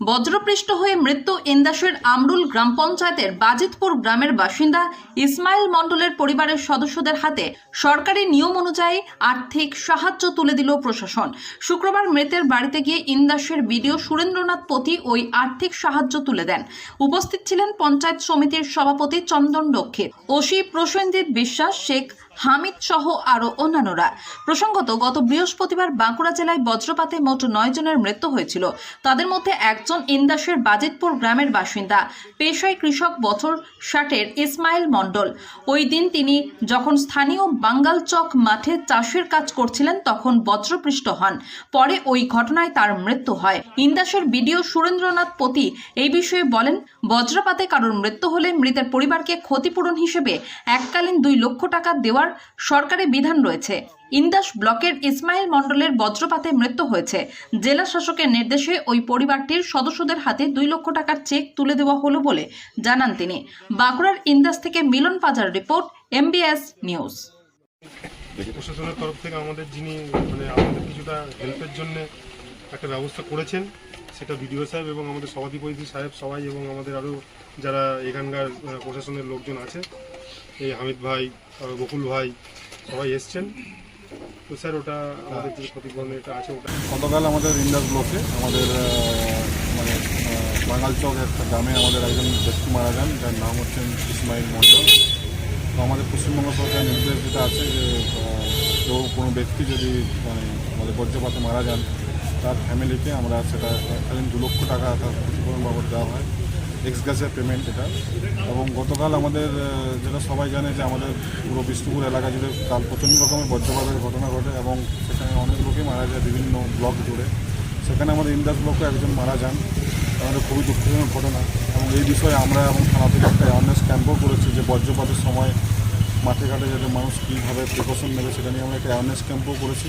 বজ্রপৃষ্ট হয়ে মৃত্যু ইন্দাসের আমরুল গ্রাম পঞ্চায়েতের বাজিতপুর গ্রামের বাসিন্দা ইসমাইল মণ্ডলের পরিবারের সদস্যদের হাতে সরকারি নিয়ম অনুযায়ী আর্থিক সাহায্য তুলে দিল প্রশাসন। শুক্রবার মৃতের বাড়িতে গিয়ে ইন্দাসের বিডিও সুরেন্দ্রনাথ পতি ওই আর্থিক সাহায্য তুলে দেন। উপস্থিত ছিলেন পঞ্চায়েত সমিতির সভাপতি চন্দন রক্ষিত ওসি প্রসেনজিৎ বিশ্বাস, শেখ হামিদ সহ আরও অন্যান্যরা। প্রসঙ্গত, গত বৃহস্পতিবার বাঁকুড়া জেলায় বজ্রপাতে মোট নয় জনের মৃত্যু হয়েছিল। তাদের মধ্যে একজন ইন্দাসের বাজিতপুর গ্রামের বাসিন্দা। পেশায় কৃষক বছর ষাটের ইসমাইল মণ্ডল। ওই দিন তিনি যখন স্থানীয় বাঙ্গাল চক মাঠে চাষের কাজ করছিলেন, তখন বজ্রপৃষ্ট হন। পরে ওই ঘটনায় তার মৃত্যু হয়। ইন্দাসের বিডিও সুরেন্দ্রনাথ পতি এই বিষয়ে বলেন, বজ্রপাতে কারোর মৃত্যু হলে মৃতের পরিবারকে ক্ষতিপূরণ হিসেবে এককালীন দুই লক্ষ টাকা দেওয়ার সরকারি বিধান রয়েছে। ইন্দাস ব্লকের ইসমাইল মণ্ডলের বজ্রপাতে মৃত্যু হয়েছে। জেলা শাসকের নির্দেশে ওই পরিবারটির সদস্যদের হাতে দুই লক্ষ টাকার চেক তুলে দেওয়া হলো বলে জানান তিনি। বাঁকুড়ার ইন্দাস থেকে Milan Pajar report, MBS news. প্রশাসনের তরফ থেকে আমাদের যিনি মানে আমাদের কিছুটা হেল্পের জন্য একটা ব্যবস্থা করেছেন, সেটা বিডিও সাহেব এবং আমাদের সভাধিপতি সাহেব সবাই এবং আমাদের আরও যারা এখানকার প্রশাসনের লোকজন আছে এই হামিদ ভাই বকুল ভাই সবাই এসছেন। তো স্যার, ওটা আমাদের যে ক্ষতিপূরণ এটা আছে, ওটা গতকাল আমাদের ইন্দাস ব্লকে আমাদের মানে বাঙাল চক একটা গ্রামে আমাদের একজন ব্যক্তি মারা যান, যার নাম হচ্ছেন ইসমাইল মণ্ডল। তো আমাদের পশ্চিমবঙ্গ সরকারের নির্দেশ যেটা আছে যে কেউ কোনো ব্যক্তি যদি মানে আমাদের বজ্রপাতে মারা যান, তার ফ্যামিলিকে আমরা সেটা দু লক্ষ টাকা তার ক্ষতিপূরণ বাবদ দেওয়া হয়। এক্স গ্যাসের পেমেন্ট এটা। এবং গতকাল আমাদের যেটা সবাই জানে যে আমাদের পুরো বিষ্ণুপুর এলাকা জুড়ে কাল প্রচণ্ড রকমের বজ্রপাতের ঘটনা ঘটে এবং সেখানে অনেক লোকই মারা যায় বিভিন্ন ব্লক জুড়ে। সেখানে আমাদের ইন্দাস ব্লকে একজন মারা যান। আমাদের খুবই দুঃখজনক ঘটনা। এবং এই বিষয়ে আমরা এবং থানা থেকে একটা অ্যাওয়ারনেস ক্যাম্পও করেছি যে বজ্রপাতের সময় মাঠে ঘাটে যাতে মানুষ কীভাবে প্রিকশন নেবে সেটা নিয়ে আমরা একটা অ্যাওয়ারনেস ক্যাম্পও করেছি।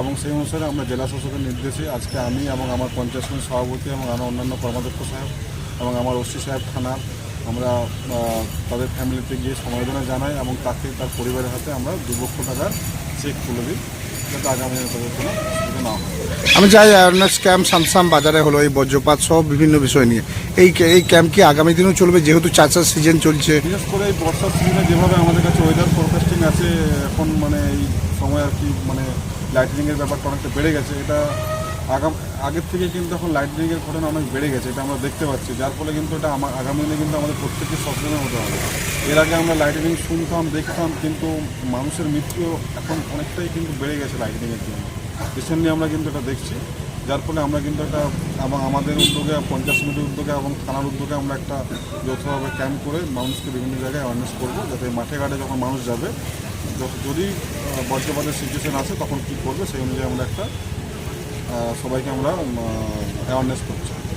এবং সেই অনুসারে আমরা জেলা শাসকের নির্দেশে আজকে আমি এবং আমার পঞ্চায়েত সভাপতি এবং আরও অন্যান্য কর্মাধ্যক্ষ সাহেব এবং আমার ওসি সাহেব থানার আমরা তাদের ফ্যামিলিতে গিয়ে সমবেদনা জানাই এবং তাকে তার পরিবারের হাতে আমরা দু লক্ষ টাকার চেক তুলে দিই যাতে আগামী দিনে তাদের কোনো অসুবিধা না হয়। আমি চাই অ্যাওয়ারনেস ক্যাম্প সামসাম বাজারে হলো এই বজ্রপাত সহ বিভিন্ন বিষয় নিয়ে। এই এই ক্যাম্প কি আগামী দিনেও চলবে? যেহেতু চাষার সিজন চলছে। বিশেষ করে এই বর্ষার সিজনে যেভাবে আমাদের কাছে ওয়েদার ফোরকাস্টিং আছে এখন মানে এই সময় আর কি মানে লাইটনিংয়ের ব্যাপারটা অনেকটা বেড়ে গেছে। এটা আগাম, আগের থেকে কিন্তু এখন লাইটনিংয়ের ঘটনা অনেক বেড়ে গেছে, এটা আমরা দেখতে পাচ্ছি। যার ফলে কিন্তু এটা আমার আগামী দিনে কিন্তু আমাদের প্রত্যেককে সচেতন হতে হবে। এর আগে আমরা লাইটনিং শুনতাম, দেখতাম, কিন্তু মানুষের মৃত্যু এখন অনেকটাই কিন্তু বেড়ে গেছে লাইটনিংয়ের জন্য। রিসেন্টলি আমরা কিন্তু এটা দেখছি। যার ফলে আমরা কিন্তু একটা এবং আমাদের উদ্যোগে, পঞ্চায়েত সমিতির উদ্যোগে এবং থানার উদ্যোগে আমরা একটা যৌথভাবে ক্যাম্প করে মানুষকে বিভিন্ন জায়গায় অ্যাওয়ারনেস করব, যাতে মাঠে ঘাটে যখন মানুষ যাবে যদি বজ্রপাতের সিচুয়েশন আসে, তখন কী করবে, সেই অনুযায়ী আমরা একটা সবাইকে আমরা অ্যাওয়ারনেস করছি।